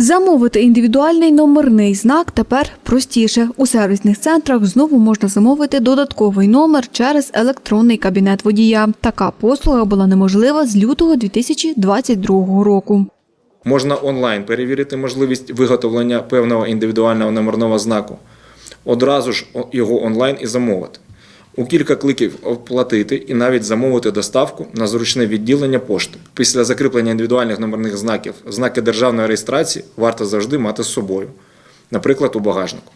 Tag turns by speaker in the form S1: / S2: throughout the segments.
S1: Замовити індивідуальний номерний знак тепер простіше. У сервісних центрах знову можна замовити додатковий номер через електронний кабінет водія. Така послуга була неможлива з лютого 2022 року.
S2: Можна онлайн перевірити можливість виготовлення певного індивідуального номерного знаку. Одразу ж його онлайн і замовити. У кілька кликів оплатити і навіть замовити доставку на зручне відділення пошти. Після закріплення індивідуальних номерних знаків знаки державної реєстрації варто завжди мати з собою, наприклад, у багажнику.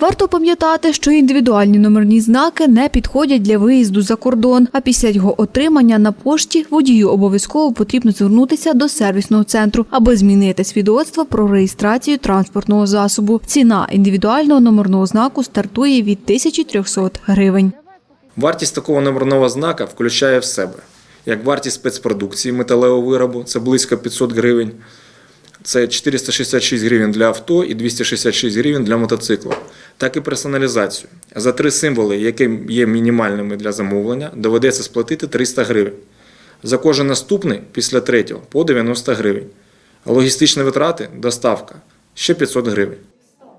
S1: Варто пам'ятати, що індивідуальні номерні знаки не підходять для виїзду за кордон, а після його отримання на пошті водію обов'язково потрібно звернутися до сервісного центру, аби змінити свідоцтво про реєстрацію транспортного засобу. Ціна індивідуального номерного знаку стартує від 1300 гривень.
S2: Вартість такого номерного знака включає в себе як вартість спецпродукції металевого виробу, це близько 500 гривень, це 466 гривень для авто і 266 гривень для мотоцикла, так і персоналізацію. За три символи, які є мінімальними для замовлення, доведеться сплатити 300 гривень. За кожен наступний після третього по 90 гривень. Логістичні витрати доставка ще 500 гривень.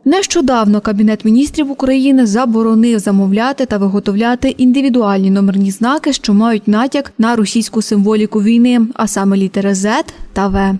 S1: Нещодавно Кабінет міністрів України заборонив замовляти та виготовляти індивідуальні номерні знаки, що мають натяк на російську символіку війни, а саме літери Z та В.